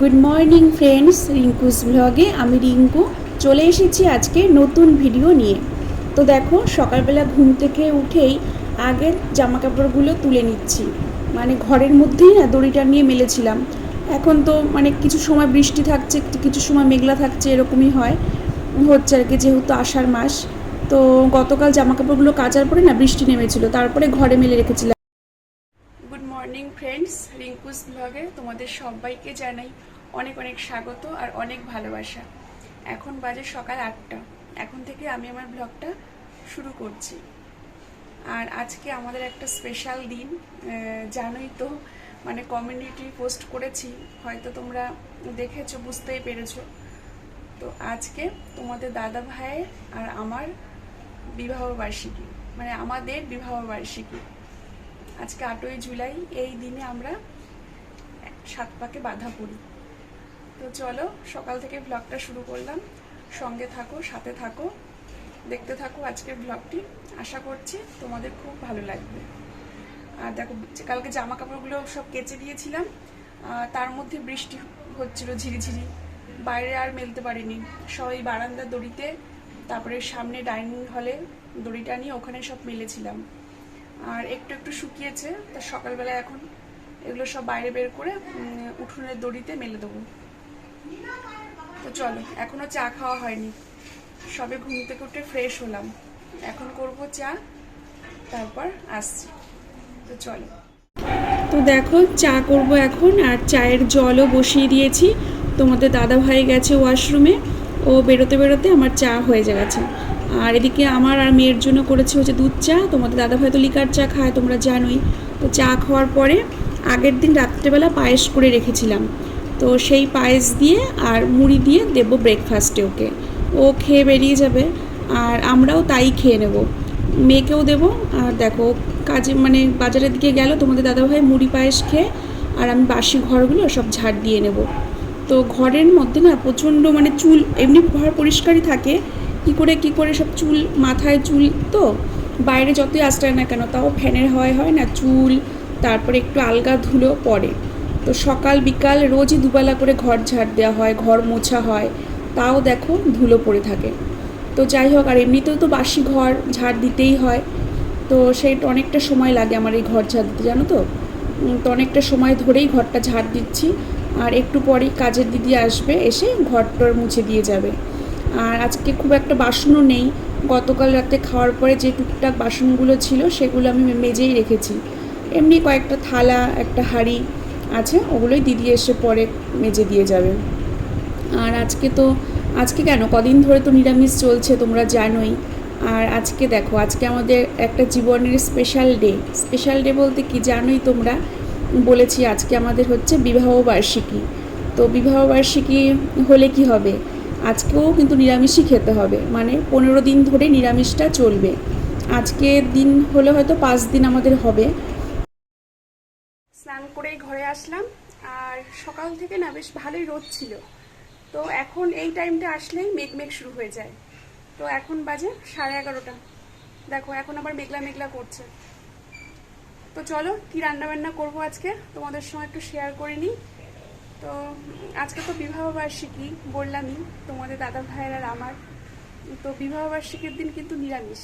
Good morning friends Rinku's ব্লগে আমি রিঙ্কু চলে এসেছি আজকে নতুন ভিডিও নিয়ে। তো দেখো, সকালবেলা ঘুম থেকে উঠেই আগের জামা কাপড়গুলো তুলে নিচ্ছি। মানে ঘরের মধ্যেই না দড়িটা নিয়ে মেলেছিলাম। এখন তো মানে কিছু সময় বৃষ্টি থাকছে কিছু সময় মেঘলা থাকছে, এরকমই হয়। হচ্ছে আর কি, যেহেতু আষাঢ় মাস, তো গতকাল জামা কাপড়গুলো কাচার পরে না বৃষ্টি নেমেছিল, তারপরে ঘরে মেলে রেখেছিলাম। মর্নিং ফ্রেন্ডস রিঙ্কুস ব্লগে তোমাদের সবাইকে জানাই অনেক অনেক স্বাগত আর অনেক ভালোবাসা। এখন বাজে সকাল আটটা। এখন থেকে আমি আমার ব্লগটা শুরু করছি। আর আজকে আমাদের একটা স্পেশাল দিন জানোই তো মানে কমিউনিটি পোস্ট করেছি। হয়তো তোমরা দেখেছ, বুঝতেই পেরেছ। তো আজকে তোমাদের দাদা ভাইয়ের আর আমার বিবাহ বার্ষিকী মানে আমাদের বিবাহ বার্ষিকী আজকে আটই জুলাই, এই দিনে আমরা সাত পাকে বাধা পড়ি। তো চলো, সকাল থেকে ব্লগটা শুরু করলাম। সঙ্গে থাকো, সাথে থাকো, দেখতে থাকো আজকের ব্লগটি আশা করছি তোমাদের খুব ভালো লাগবে। আর দেখো কালকে জামা কাপড়গুলো সব কেচে দিয়েছিলাম তার মধ্যে বৃষ্টি হচ্ছিল ঝিরিঝিরি। বাইরে আর মেলতে পারিনি। সবাই বারান্দার দড়িতে, তারপরে সামনে ডাইনিং হলে দড়িটা নিয়ে ওখানে সব মেলেছিলাম। আর একটু একটু শুকিয়েছে, তা সকালবেলা এখন এগুলো সব বাইরে বের করে উঠোনের দড়িতে মেলে দেবো। তো চলো এখনও চা খাওয়া হয়নি। সবে ঘুম থেকে উঠে ফ্রেশ হলাম। এখন করব চা, তারপর আসছি। তো চলো। তো দেখো, চা করব এখন, আর চায়ের জলও বসিয়ে দিয়েছি। তোমাদের দাদা ভাই গেছে ওয়াশরুমে, ও বেরোতে বেরোতে আমার চা হয়ে গেছে। আর এদিকে আমার আর মেয়ের জন্য করেছে হচ্ছে দুধ চা। তোমাদের দাদা ভাই তো লিকার চা খায়, তোমরা জানোই। তো চা খাওয়ার পরে আগের দিন রাত্রেবেলা পায়েস করে রেখেছিলাম। তো সেই পায়েস দিয়ে আর মুড়ি দিয়ে দেবো ব্রেকফাস্টে ওকে। ও খেয়ে বেরিয়ে যাবে, আর আমরাও তাই খেয়ে নেব। মেয়েকেও দেবো, আর দেখো কাজে মানে বাজারের দিকে গেল, তোমাদের দাদাভাই মুড়ি পায়েস খেয়ে, আর আমি বাসি ঘরগুলো সব ঝাড় দিয়ে নেব। তো ঘরের মধ্যে না প্রচণ্ড মানে চুল, এমনি ঘর পরিষ্কারই থাকে কি করে কি করে সব চুল, মাথায় চুল তো, বাইরে যতই আশ্রয় না কেন, তাও ফ্যানের হাওয়ায় হয় না, চুল, তারপরে একটু আলগা ধুলো পড়ে তো সকাল, বিকাল রোজই দুবেলা করে ঘর ঝাড় দেওয়া হয়, ঘর মোছা হয়, তাও দেখো ধুলো পড়ে থাকে। তো যাই হোক, আর এমনিতেও তো বাসি ঘর, ঝাড় দিতেই হয়। তো সেইটা অনেকটা সময় লাগে আমার এই ঘর ঝাড় দিতে, জানো তো? তো অনেকটা সময় ধরেই ঘরটা ঝাড় দিচ্ছি। আর একটু পরেই কাজের দিদি আসবে, এসে ঘরটর মুছে দিয়ে যাবে। আর আজকে খুব একটা বাসনও নেই। গতকাল রাতে খাওয়ার পরে যে টুকটাক বাসনগুলো ছিল, সেগুলো আমি মেজেই রেখেছি। এমনি কয়েকটা থালা, একটা হাঁড়ি আছে, ওগুলোই দিদি এসে পরে মেজে দিয়ে যাবে। আর আজকে তো, আজকে কেন? কদিন ধরে তো নিরামিষ চলছে, তোমরা জানোই। আর আজকে দেখো, আজকে আমাদের একটা জীবনের স্পেশাল ডে স্পেশাল ডে বলতে কি জানোই তোমরা? বলেছি, আজকে আমাদের হচ্ছে বিবাহ বার্ষিকী। তো বিবাহ বার্ষিকী হলে কি হবে? আজকেও কিন্তু নিরামিষই খেতে হবে। মানে পনেরো দিন ধরে নিরামিষটা চলবে। আজকে দিন হলে হয়তো পাঁচ দিন আমাদের হবে। স্নান করেই ঘরে আসলাম। আর সকাল থেকে না বেশ ভালোই রোদ ছিল। তো এখন এই টাইমটা আসলেই মেঘ মেঘ শুরু হয়ে যায়। তো এখন বাজে সাড়ে এগারোটা। দেখো, এখন আবার মেঘলা মেঘলা করছে। তো চলো, কি রান্না বান্না করব আজকে? তোমাদের সঙ্গে একটু শেয়ার করে নিই। তো আজকে তো বিবাহ বার্ষিকী বললামই, তোমাদের দাদা ভাইয়ের আর আমার। তো বিবাহ বার্ষিকীর দিন কিন্তু নিরামিষ।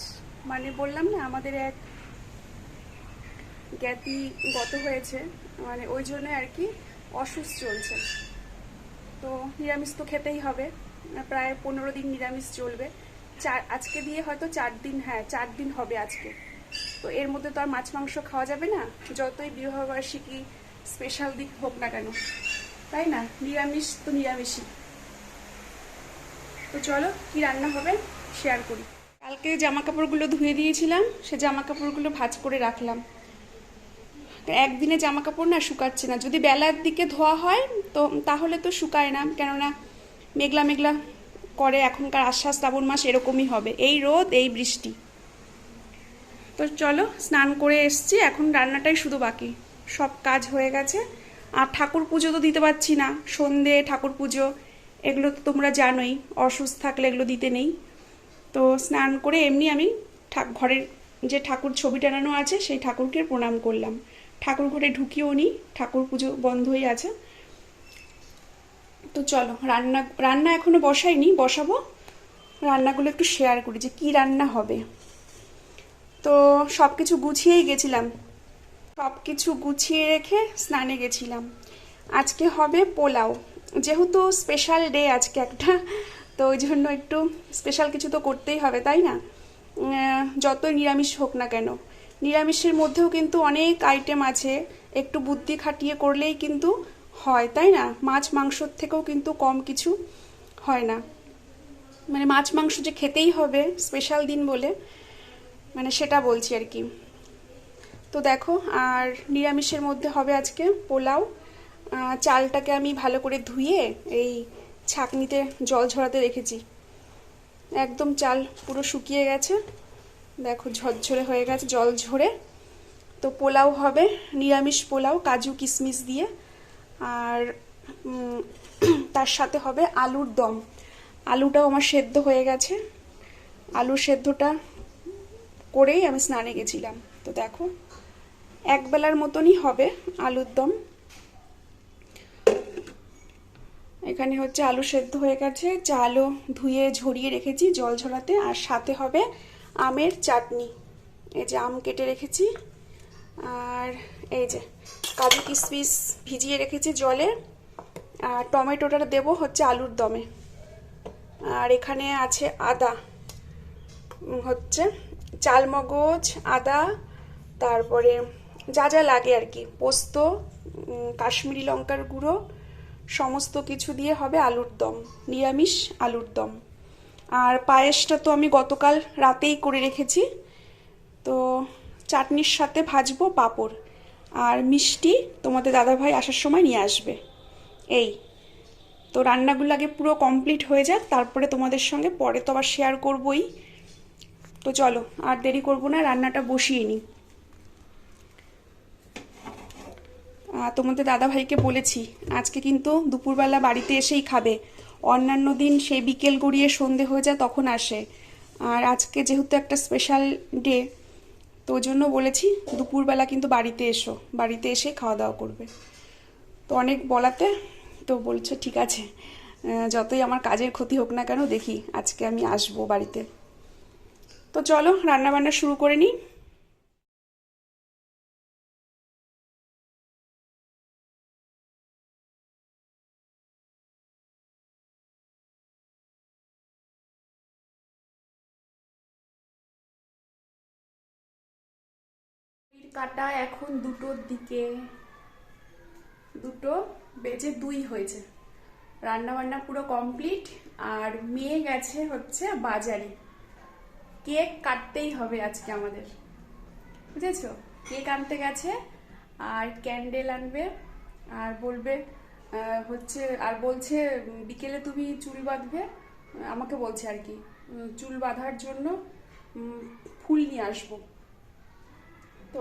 মানে বললাম না, আমাদের এক জ্ঞাতি গত হয়েছে। মানে ওই জন্য আর কি অসুস্থ চলছে। তো নিরামিষ তো খেতেই হবে। প্রায় পনেরো দিন নিরামিষ চলবে। চার, আজকে দিয়ে হয়তো চার দিন হ্যাঁ চার দিন হবে আজকে। তো এর মধ্যে তো আর মাছ, মাংস খাওয়া যাবে না। যতই বিবাহবার্ষিকী স্পেশাল দিক হোক না কেন। তাই না? নিরামিষ তো নিরামিষই। তো চলো, কি রান্না হবে শেয়ার করি। কালকে জামা কাপড়গুলো ধুয়ে দিয়েছিলাম, সে জামা কাপড়গুলো ভাঁজ করে রাখলাম। একদিনে জামা কাপড় না শুকাচ্ছে না। যদি বেলার দিকে ধোয়া হয়, তো তাহলে তো শুকায় না। কেননা মেঘলা মেঘলা করে এখনকার আশ্বাস শ্রাবণ মাস এরকমই হবে। এই রোদ, এই বৃষ্টি। তো চলো, স্নান করে এসছি। এখন রান্নাটাই শুধু বাকি। সব কাজ হয়ে গেছে। আর ঠাকুর পুজো তো দিতে পারছি না। সন্ধে, ঠাকুর পুজো, এগুলো তো তোমরা জানোই। অসুস্থ থাকলে এগুলো দিতে নেই। তো স্নান করে এমনি আমি ঘরের যে ঠাকুর ছবি টানানো আছে, সেই ঠাকুরকে প্রণাম করলাম। ঠাকুর ঘরে ঢুকিয়েও নি, ঠাকুর পুজো বন্ধ হয়ে আছে। তো চলো, রান্না রান্না এখনও বসাইনি, বসাবো। রান্নাগুলো একটু শেয়ার করি যে কি রান্না হবে। তো সব কিছু গুছিয়েই গেছিলাম। সব কিছু গুছিয়ে রেখে স্নানে গেছিলাম। আজকে হবে পোলাও। যেহেতু স্পেশাল ডে আজকে একটা, তো ওই জন্য একটু স্পেশাল কিছু তো করতেই হবে, তাই না? যতই নিরামিষ হোক না কেন। নিরামিষের মধ্যেও কিন্তু অনেক আইটেম আছে, একটু বুদ্ধি খাটিয়ে করলেই কিন্তু হয়, তাই না? মাছ মাংসর থেকেও কিন্তু কম কিছু হয় না। মানে মাছ মাংস যে খেতেই হবে স্পেশাল দিন বলে মানে সেটা বলছি আর কি। তো দেখো, আর নিরামিষের মধ্যে হবে আজকে পোলাও। চালটাকে আমি ভালো করে ধুয়ে এই ছাঁকনিতে জল ঝরাতে রেখেছি। একদম চাল পুরো শুকিয়ে গেছে। দেখো, ঝরঝরে হয়ে গেছে জল ঝরে। তো পোলাও হবে, নিরামিষ পোলাও, কাজু কিশমিশ দিয়ে। আর তার সাথে হবে আলুর দম। আলুটাও আমার সেদ্ধ হয়ে গেছে। আলু সেদ্ধটা করেই আমি স্নানে গেছিলাম। তো দেখো এক বেলার মতনই হবে আলুর দম। এখানে হচ্ছে আলু সেদ্ধ হয়ে গেছে। চালও ধুয়ে ঝরিয়ে রেখেছি জল ঝরাতে। আর সাথে হবে আমের চাটনি। এই যে আম কেটে রেখেছি। আর এই যে কাজু কিশমিশ ভিজিয়ে রেখেছি জলে। আর টমেটোটা দেবো হচ্ছে আলুর দমে। আর এখানে আছে আদা। হচ্ছে চালমগজ, আদা, তারপরে যা যা লাগে আর কি। পোস্ত কাশ্মীরি লঙ্কার গুঁড়ো, সমস্ত কিছু দিয়ে হবে আলুর দম, নিরামিষ আলুর দম। আর পায়েসটা তো আমি গতকাল রাতেই করে রেখেছি। তো চাটনির সাথে ভাজবো পাঁপড়। আর মিষ্টি তোমাদের দাদাভাই আসার সময় নিয়ে আসবে। এই। তো রান্নাগুলো আগে পুরো কমপ্লিট হয়ে যাক, তারপরে তোমাদের সঙ্গে পরে তো আবার শেয়ার করবই। তো চলো, আর দেরি করব না, রান্নাটা বসিয়ে নিই। তোমাদের দাদা ভাইকে বলেছি, আজকে কিন্তু দুপুরবেলা বাড়িতে এসেই খাবে। অন্যান্য দিন সে বিকেল গড়িয়ে সন্ধে হয়ে যায়, তখন আসে। আর আজকে যেহেতু একটা স্পেশাল ডে তো জন্য বলেছি দুপুরবেলা কিন্তু বাড়িতে এসো। বাড়িতে এসে খাওয়া দাওয়া করবে। তো অনেক বলাতে তো বলছে, ঠিক আছে যতই আমার কাজের ক্ষতি হোক না কেন, দেখি আজকে আমি আসব বাড়িতে। তো চলো রান্না বান্না শুরু করে নিই। কাটা এখন দুটোর দিকে। দুটো বেজে দুই হয়েছে। রান্না বান্না পুরো কমপ্লিট। আর মেয়ে গেছে হচ্ছে বাজারে। কেক কাটতেই হবে আজকে আমাদের। বুঝেছ? কেক আনতে গেছে, আর ক্যান্ডেল আনবে, আর বলবে হচ্ছে, আর বলছে বিকেলে তুমি চুল বাঁধবে। আমাকে বলছে আর কি চুল বাঁধার জন্য ফুল নিয়ে আসব। তো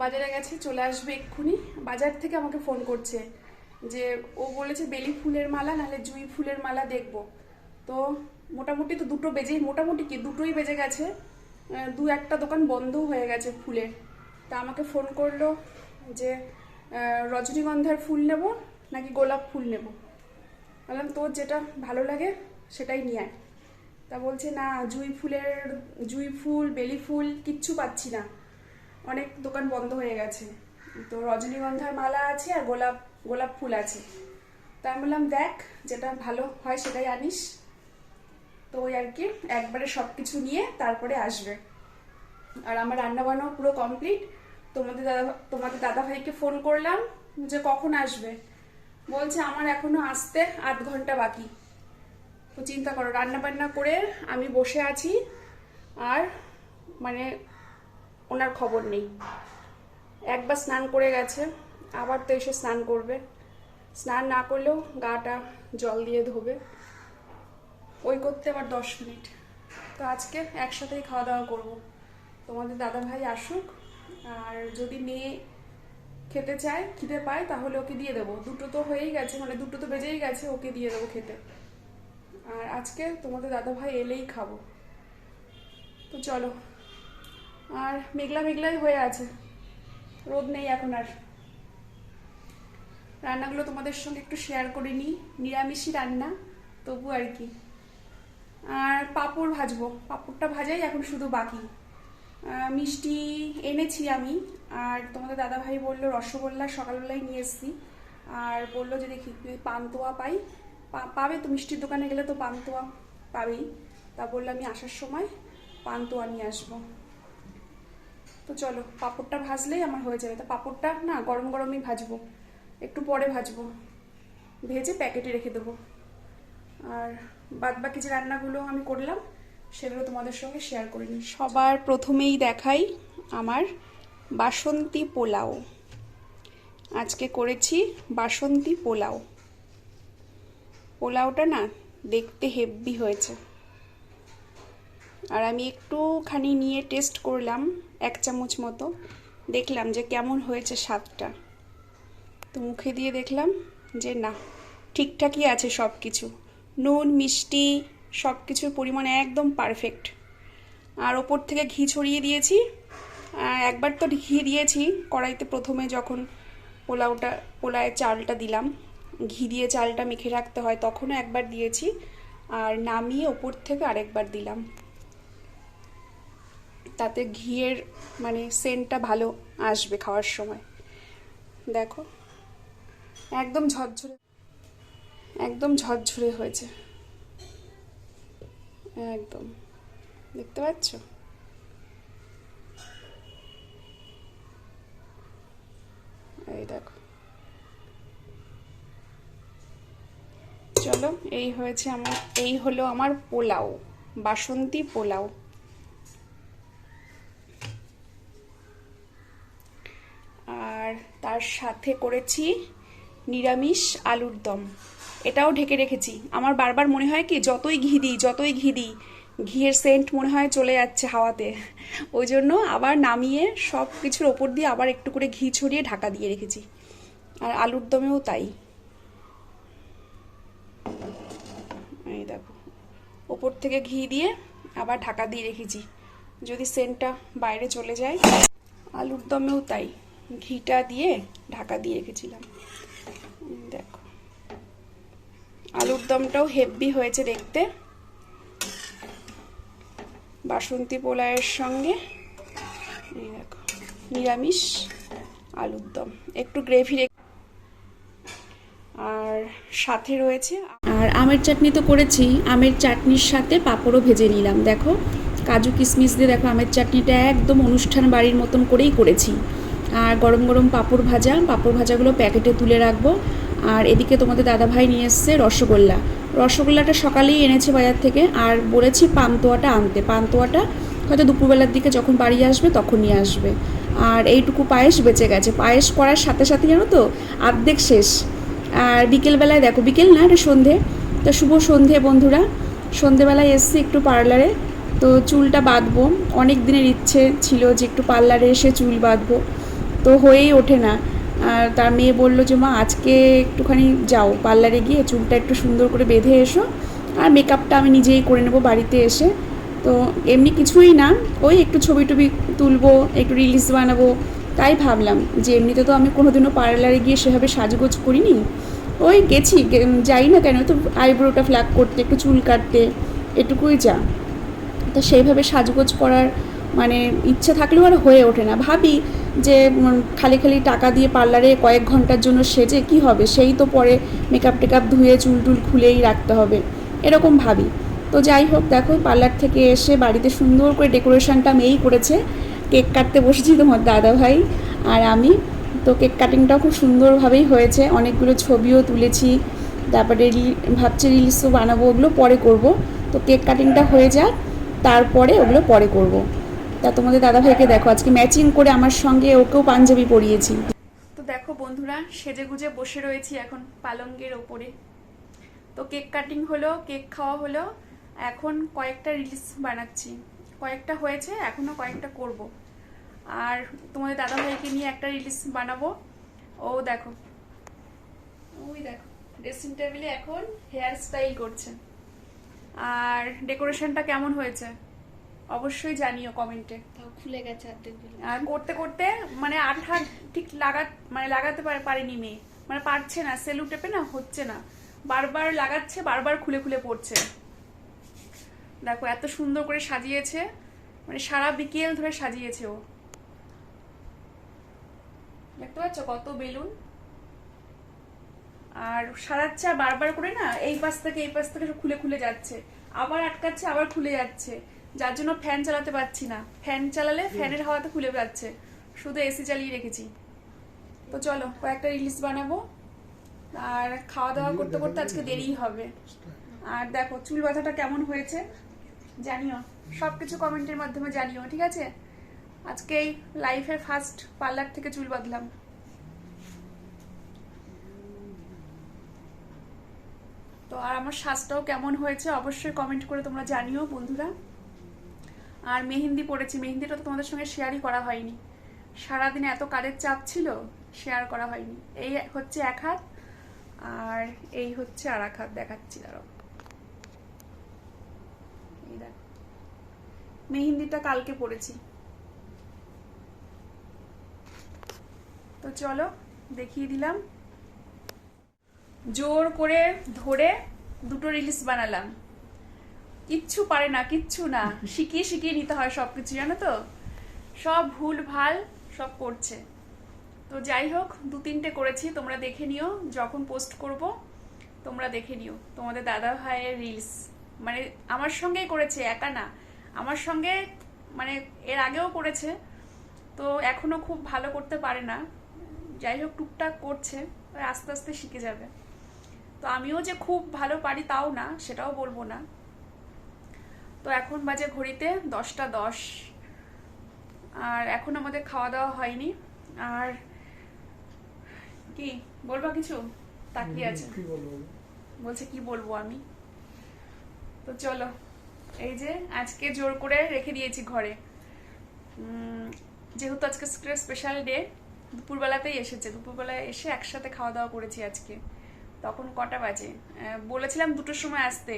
বাজারে গেছে, চলে আসবে এক্ষুনি। বাজার থেকে আমাকে ফোন করছে যে, ও বলেছে বেলি ফুলের মালা, নাহলে জুই ফুলের মালা দেখব। তো মোটামুটি তো দুটো বেজেই, মোটামুটি কি, দুটোই বেজে গেছে। দু একটা দোকান বন্ধ হয়ে গেছে ফুলের। তা আমাকে ফোন করল যে রজনীগন্ধার ফুল নেব, নাকি গোলাপ ফুল নেব? বললাম, তোর যেটা ভালো লাগে, সেটাই নিয়ে আয়। তা বলছে, না, জুই ফুলের, জুই ফুল, বেলি ফুল কিচ্ছু পাচ্ছি না। অনেক দোকান বন্ধ হয়ে গেছে। তো রজনীগন্ধার মালা আছে আর গোলাপ গোলাপ ফুল আছে। তা আমি বললাম, দেখ, যেটা ভালো হয় সেটাই আনিস। তো ওই আর কি, একবারে সব কিছু নিয়ে তারপরে আসবে। আর আমার রান্না বান্নাও পুরো কমপ্লিট। তোমাদের দাদা তোমাদের দাদা ভাইকে ফোন করলাম যে কখন আসবে। বলছে, আমার এখনও আসতে আধ ঘণ্টা বাকি। তো চিন্তা করো রান্না বান্না করে আমি বসে আছি। আর মানে ওনার খবর নেই। একবার স্নান করে গেছে, আবার তো এসে স্নান করবে। স্নান না করলেও গাটা জল দিয়ে ধোবে। ওই করতে আবার দশ মিনিট। তো আজকে একসাথেই খাওয়া দাওয়া করব। তোমাদের দাদা ভাই আসুক, আর যদি মেয়ে খেতে চায়, খিদে পায়, তাহলে ওকে দিয়ে দেবো। দুটো তো হয়েই গেছে মানে দুটো তো বেজেই গেছে, ওকে দিয়ে দেবো খেতে। আর আজকে তোমাদের দাদা ভাই এলেই খাব। তো চলো। আর মেঘলা মেঘলাই হয়ে আছে। রোদ নেই এখন আর। রান্নাগুলো তোমাদের সঙ্গে একটু শেয়ার করে নিই নিরামিষই রান্না, তবু আর কি। আর পাঁপড় ভাজবো। পাঁপড়টা ভাজাই এখন শুধু বাকি। মিষ্টি এনেছি আমি। আর তোমাদের দাদাভাই বলল রসগোল্লা সকালবেলায় নিয়ে এসেছি। আর বলল যে দেখি পান্তুয়া পাই। পাবে তো মিষ্টির দোকানে গেলে তো পান্তুয়া পাবেই। তা বলল আমি আসার সময় পান্তুয়া নিয়ে আসব। তো চলো, পাঁপড়টা ভাজলেই আমার হয়ে যাবে। তা পাঁপড়টা না গরম গরমই ভাজবো। একটু পরে ভাজবো। ভেজে প্যাকেটে রেখে দেবো। আর বাদ বাকি যে রান্নাগুলো আমি করলাম, সেগুলো তোমাদের সঙ্গে শেয়ার করে নিই। সবার প্রথমেই দেখাই আমার বাসন্তী পোলাও। আজকে করেছি বাসন্তী পোলাও। পোলাওটা না দেখতে হেভি হয়েছে। আর আমি একটুখানি নিয়ে টেস্ট করলাম, এক চামচ মতো। দেখলাম যে কেমন হয়েছে স্বাদটা। তো মুখে দিয়ে দেখলাম যে না, ঠিকঠাকই আছে সব কিছু নুন, মিষ্টি সব কিছুর পরিমাণ একদম পারফেক্ট আর ওপর থেকে ঘি ছড়িয়ে দিয়েছি। একবার তো ঘি দিয়েছি কড়াইতে প্রথমে যখন পোলাওটা, পোলাওয়ের চালটা দিলাম। ঘি দিয়ে চালটা মেখে রাখতে হয় তখনও একবার দিয়েছি। আর নামিয়ে ওপর থেকে আরেকবার দিলাম। তাতে ঘিয়ের মানে সেন্টটা ভালো আসবে খাওয়ার সময়। দেখো। একদম ঝরঝরে একদম ঝরঝরে হয়েছে। একদম। দেখতে পাচ্ছ? এই দেখো। চলো, এই হয়েছে আমার, এই হলো আমার পোলাও, বাসন্তী পোলাও আর তার সাথে করেছি নিরামিষ আলুর দম। এটাও ঢেকে রেখেছি। আমার বারবার মনে হয় কি, যতই ঘি দিই, যতই ঘি দিই, ঘিয়ের সেন্ট মনে হয় চলে যাচ্ছে হাওয়াতে। ওই জন্য আবার নামিয়ে সব কিছুর ওপর দিয়ে আবার একটু করে ঘি ছড়িয়ে ঢাকা দিয়ে রেখেছি। আর আলুর দমেও তাই। এই দেখো, ওপর থেকে ঘি দিয়ে আবার ঢাকা দিয়ে রেখেছি। যদি সেন্টটা বাইরে চলে যায়, আলুর দমেও তাই। ঘিটা দিয়ে ঢাকা দিয়ে রেখেছিলাম। দেখো। আলুর দমটাও হেভি হয়েছে দেখতে। বাসন্তী পোলায়ের সঙ্গে দেখো, নিরামিষ আলুর দম। একটু গ্রেভি আর সাথে রয়েছে আর আমের চাটনি তো করেছি। আমের চাটনির সাথে পাঁপড়ও ভেজে নিলাম। দেখো, কাজু কিশমিশ দিয়ে দেখো, আমের চাটনিটা একদম অনুষ্ঠান বাড়ির মতন করেই করেছি। আর গরম গরম পাঁপড় ভাজা। পাঁপড় ভাজাগুলো প্যাকেটে তুলে রাখব। আর এদিকে তোমাদের দাদাভাই নিয়ে এসছে রসগোল্লা। রসগোল্লাটা সকালেই এনেছে বাজার থেকে আর বলেছি পান্তুয়াটা আনতে। পান্তুয়াটা হয়তো দুপুরবেলার দিকে যখন বাড়ি আসবে তখন নিয়ে আসবে। আর এইটুকু পায়েস বেঁচে গেছে। পায়েস করার সাথে সাথে জানো তো, আর্ধেক শেষ। আর বিকেলবেলায় দেখো, বিকেল না, এটা সন্ধে। তো শুভ সন্ধে বন্ধুরা। সন্ধেবেলায় এসছি একটু পার্লারে। তো চুলটা বাঁধবো। অনেক দিনের ইচ্ছে ছিল যে একটু পার্লারে এসে চুল বাঁধবো। তো হয়েই ওঠে না। আর তার মেয়ে বলল যে, মা, আজকে একটুখানি যাও, পার্লারে গিয়ে চুলটা একটু সুন্দর করে বেঁধে এসো। আর মেকআপটা আমি নিজেই করে নেব বাড়িতে এসে। তো এমনি কিছুই না, ওই একটু ছবি টবি তুলবো, একটু রিলস বানাবো, তাই ভাবলাম যে এমনিতে তো আমি কোনোদিনও পার্লারে গিয়ে সেভাবে সাজগোজ করিনি। ওই গেছি যাই না কেন, তো আইব্রোটা ফ্ল্যাগ করতে, একটু চুল কাটতে, এটুকুই যা। তো সেইভাবে সাজগোজ করার মানে ইচ্ছা থাকলেও আর হয়ে ওঠে না। ভাবি যে খালি খালি টাকা দিয়ে পার্লারে কয়েক ঘণ্টার জন্য সেজে কি হবে? সেই তো পরে মেকআপ টেকআপ ধুয়ে চুল টুল খুলেই রাখতে হবে। এরকম ভাবি। তো যাই হোক, দেখো পার্লার থেকে এসে বাড়িতে সুন্দর করে ডেকোরেশনটা মেয়েই করেছে। কেক কাটতে বসেছি তোমার দাদা ভাই আর আমি। তো কেক কাটিংটাও খুব সুন্দরভাবেই হয়েছে। অনেকগুলো ছবিও তুলেছি। তারপরে রিল ভাবছি রিলসও বানাবো, ওগুলো পরে করব। তো কেক কাটিংটা হয়ে যাক, তারপরে ওগুলো পরে করব। তা তোমাদের দাদাভাইকে দেখো। আজকে ম্যাচিং করে আমার সঙ্গে ওকেও পাঞ্জাবি পরিয়েছি। তো দেখো বন্ধুরা সেজে গুজে বসে রয়েছি এখন পালঙ্গের ওপরে। তো কেক কাটিং হলো, কেক খাওয়া হলো, এখন কয়েকটা রিলস বানাচ্ছি। কয়েকটা হয়েছে এখনও কয়েকটা করব। আর তোমাদের দাদাভাইকে নিয়ে একটা রিলস বানাবো। ও দেখো। ওই দেখো ড্রেসিং টেবিলে এখন হেয়ার স্টাইল করছে। আর ডেকোরেশনটা কেমন হয়েছে? অবশ্যই জানিও কমেন্টে। খুলে গেছে আর করতে করতে মানে আঠা ঠিক লাগা মানে লাগাতে পারে পারেনি মেয়ে। মানে পারছে না সেলু টেপে না হচ্ছে না। বারবার লাগাচ্ছে বারবার খুলে খুলে পড়ছে। দেখো এত সুন্দর করে সাজিয়েছে মানে সারা বিকেল ধরে সাজিয়েছে ও। দেখতে পাচ্ছ কত বেলুন? আর সারাচ্ছে বারবার করে না এই পাশ থেকে এই পাশ থেকে সব খুলে খুলে যাচ্ছে। আবার আটকাচ্ছে আবার খুলে যাচ্ছে। যার জন্য ফ্যান চালাতে পারছি না। ফ্যান চালালে ফ্যানের হাওয়াতে খুলে যাচ্ছে। শুধু এসি চালিয়ে রেখেছি। তো চলো কয়েকটা রিলিজ বানাবো। আর খাওয়া দাওয়া করতে করতে আজকে দেরিই হবে। আর দেখো চুল বাঁধাটা কেমন হয়েছে? জানিও। সব কিছু কমেন্টের মাধ্যমে জানিও ঠিক আছে? আজকে এই লাইফের ফার্স্ট পার্লার থেকে চুল বাঁধলাম। তো আর আমার শ্বাসটাও কেমন হয়েছে অবশ্যই কমেন্ট করে তোমরা জানিও বন্ধুরা। আর মেহেন্দি পড়েছি, মেহেন্দিটা তো তোমাদের সঙ্গে শেয়ারই করা হয়নি। সারাদিন এত কাজের চাপ ছিল শেয়ার করা হয়নি। এই হচ্ছে এক হাত, আর এই হচ্ছে আর এক হাত দেখাচ্ছি এই দেখ, মেহেন্দিটা কালকে পড়েছি। তো চলো, দেখিয়ে দিলাম। জোর করে ধরে দুটো রিলিজ বানালাম। কিচ্ছু পারে না, কিচ্ছু না। শিখিয়ে শিখিয়ে নিতে হয় সব কিছু জানো তো? সব ভুল, ভালো সব করছে। তো যাই হোক, দু তিনটে করেছি, তোমরা দেখে নিও, যখন পোস্ট করব, তোমরা দেখে নিও। তোমাদের দাদা ভাইয়ের রিলস মানে আমার সঙ্গেই করেছে, একা না। আমার সঙ্গে মানে এর আগেও করেছে, তো এখনও খুব ভালো করতে পারে না। যাই হোক, টুকটাক করছে, আস্তে আস্তে শিখে যাবে। তো আমিও যে খুব ভালো পারি তাও না, সেটাও বলব না। তো এখন বাজে ঘড়িতে দশটা দশ। আর এখন আমাদের খাওয়া দাওয়া হয়নি। আর কি বলবা কিছু? তাকিয়ে আছে। বলছে কি বলব আমি? তো চলো এই যে আজকে জোর করে রেখে দিয়েছি ঘরে। যেহেতু আজকে স্পেশাল ডে দুপুরবেলাতেই এসেছে। দুপুরবেলায় এসে একসাথে খাওয়া দাওয়া করেছি আজকে। তখন কটা বাজে? বলেছিলাম দুটোর সময় আসতে।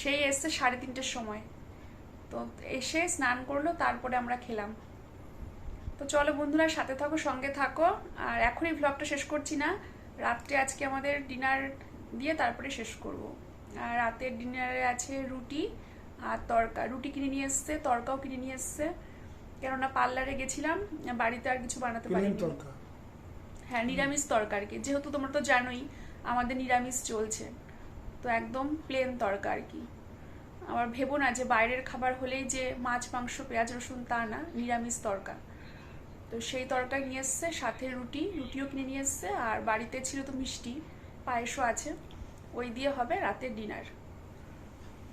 সেই এসছে সাড়ে তিনটের সময়। তো এসে স্নান করল তারপরে আমরা খেলাম। তো চলো বন্ধুরা সাথে থাকো সঙ্গে থাকো। আর এখনই ভ্লগটা শেষ করছি না। রাত্রে আজকে আমাদের ডিনার দিয়ে তারপরে শেষ করব। আর রাতের ডিনারে আছে রুটি আর তরকা। রুটি কিনে নিয়ে এসছে তরকাও কিনে নিয়ে এসছে। কেননা পার্লারে গেছিলাম বাড়িতে আর কিছু বানাতে তরকা? হ্যাঁ নিরামিষ তরকারি যেহেতু তোমরা তো জানোই আমাদের নিরামিষ চলছে। তো একদম প্লেন তরকা আর কি। আবার ভেবো না যে বাইরের খাবার হলেই যে মাছ মাংস পেঁয়াজ রসুন তা না নিরামিষ তরকা। তো সেই তরকারি নিয়ে এসছে সাথে রুটি রুটিও কিনে নিয়ে এসছে আর বাড়িতে ছিল তো মিষ্টি পায়েসও আছে। ওই দিয়ে হবে রাতের ডিনার।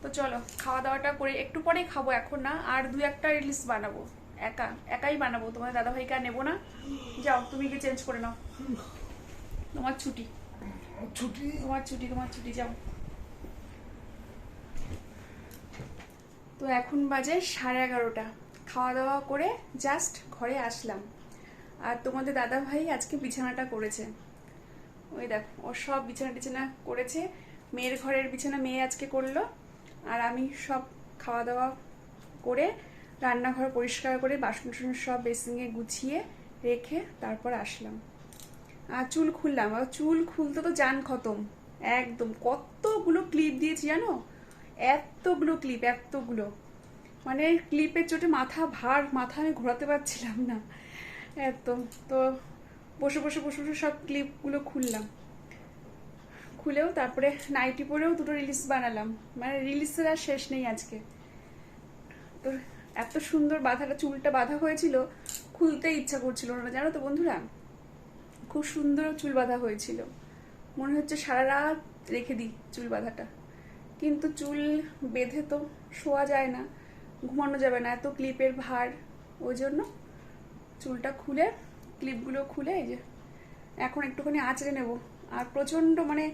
তো চলো খাওয়া দাওয়াটা করে একটু পরেই খাব এখন না আর দু একটা রিলিজ বানাবো। একা একাই বানাবো। তোমার দাদাভাইকে আর নেব না। যাও তুমি গিয়ে চেঞ্জ করে নাও। তোমার ছুটি। ছুটি? তোমার ছুটি তোমার ছুটি যাও। তো এখন বাজে সাড়ে এগারোটা। খাওয়া দাওয়া করে জাস্ট ঘরে আসলাম। আর তোমাদের দাদা ভাই আজকে বিছানাটা করেছে। ওই দেখো, ওর সব বিছানা টিছানা করেছে। মেয়ের ঘরের বিছানা মেয়ে আজকে করল। আর আমি সব খাওয়া দাওয়া করে রান্নাঘর পরিষ্কার করে বাসন টাসন সব বেসিংয়ে গুছিয়ে রেখে তারপর আসলাম। আর চুল খুললাম। আর চুল খুলতে তো যান খতম। একদম কতগুলো ক্লিপ দিয়েছি জানো? এতগুলো ক্লিপ এতগুলো। মানে ক্লিপের চোটে মাথা ভার, মাথা আমি ঘোরাতে পারছিলাম না। এত তো বসে বসে বসে বসে সব ক্লিপগুলো খুললাম। খুলেও তারপরে নাইটি পরেও দুটো রিলিজ বানালাম। মানে রিলিজের আর শেষ নেই আজকে। তো এত সুন্দর বাঁধাটা, চুলটা বাঁধা হয়েছিল খুলতে ইচ্ছা করছিল না। জানো তো বন্ধুরা? খুব সুন্দর চুল বাঁধা হয়েছিল। মনে হচ্ছে সারা রাত রেখে দিই চুল বাঁধাটা। কিন্তু চুল বেঁধে তো শোয়া যায় না, ঘুমানো যাবে না, এত ক্লিপের ভার। ওই জন্য চুলটা খুলে, ক্লিপগুলো খুলে এই যে এখন একটুখানি আঁচড়ে নেব। আর প্রচণ্ড মানে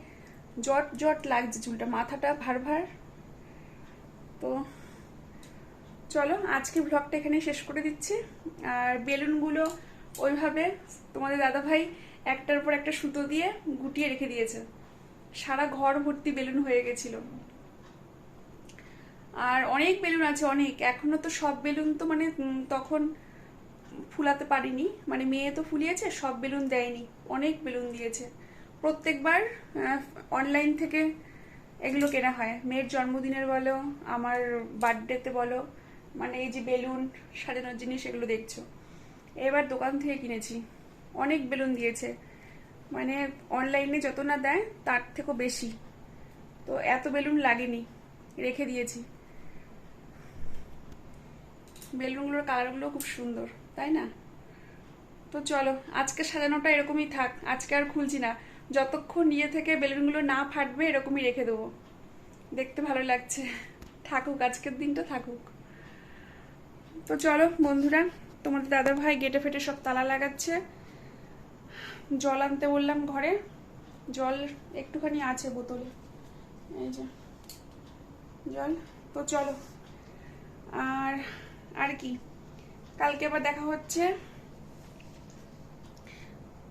জট জট লাগছে চুলটা, মাথাটা ভার ভার। তো চলো আজকে ভ্লগটা এখানে শেষ করে দিচ্ছি। আর বেলুনগুলো ওইভাবে তোমাদের দাদাভাই একটার পর একটা সুতো দিয়ে গুটিয়ে রেখে দিয়েছে। সারা ঘর ভর্তি বেলুন হয়ে গেছিল। আর অনেক বেলুন আছে, অনেক। এখনও তো সব বেলুন তো মানে তখন ফুলাতে পারিনি। মানে মেয়ে তো ফুলিয়েছে, সব বেলুন দেয়নি। অনেক বেলুন দিয়েছে। প্রত্যেকবার অনলাইন থেকে এগুলো কেনা হয়। মেয়ের জন্মদিনের বলো, আমার বার্থডেতে বলো মানে এই যে বেলুন সাজানোর জিনিস এগুলো দেখছ। এবার দোকান থেকে কিনেছি। অনেক বেলুন দিয়েছে। মানে অনলাইনে যত না দেয়, তার থেকেও বেশি। তো এত বেলুন লাগেনি, রেখে দিয়েছি। বেলুনগুলোর কালারগুলো খুব সুন্দর, তাই না? তো চলো, আজকে সাজানোটা এরকমই থাক, আজকে আর খুলছি না। যতক্ষণ নিয়ে থেকে বেলুনগুলো না ফাটবে, এরকমই রেখে দেবো। দেখতে ভালো লাগছে। থাকুক, আজকের দিনটা থাকুক। তো চলো, বন্ধুরা, তোমাদের দাদা ভাই গেটে ফেটে সব তালা লাগাচ্ছে। জল আনতে বললাম ঘরে। জল একটুখানি আছে বোতলে। এই যে, জল। তো চলো, আর আর কি? কালকে আবার দেখা হচ্ছে।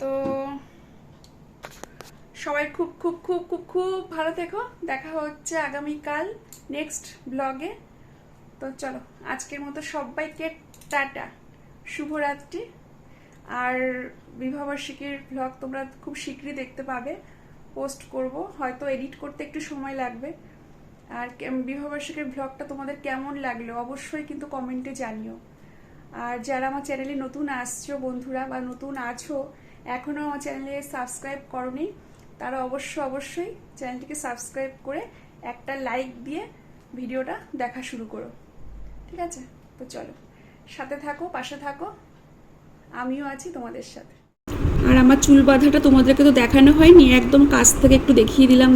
তো সবাই খুব খুব খুব খুব খুব ভালো থেকো। দেখা হচ্ছে আগামীকাল নেক্সট ব্লগে তো চলো, আজকের মতো সবাইকে টাটা। শুভরাত্রি। আর বিবাহবার্ষিকীর ব্লগ তোমরা খুব শীঘ্রই দেখতে পাবে। পোস্ট করব। হয়তো এডিট করতে একটু সময় লাগবে। আর বিবাহবার্ষিকীর ব্লগটা তোমাদের কেমন লাগল? অবশ্যই কিন্তু কমেন্টে জানিও। আর যারা আমার চ্যানেলে নতুন আসছো বন্ধুরা বা নতুন আছো এখনও আমার চ্যানেলে সাবস্ক্রাইব করনি, তারা অবশ্য অবশ্যই চ্যানেলটিকে সাবস্ক্রাইব করে একটা লাইক দিয়ে ভিডিওটা দেখা শুরু করো। ঠিক আছে? তো চলো, সাথে থাকো, পাশে থাকো। আমিও আছি তোমাদের সাথে। আর আমার চুল বাঁধাটা তোমাদেরকে তো দেখানো হয়নি, একদম কাছ থেকে একটু দেখিয়ে দিলাম।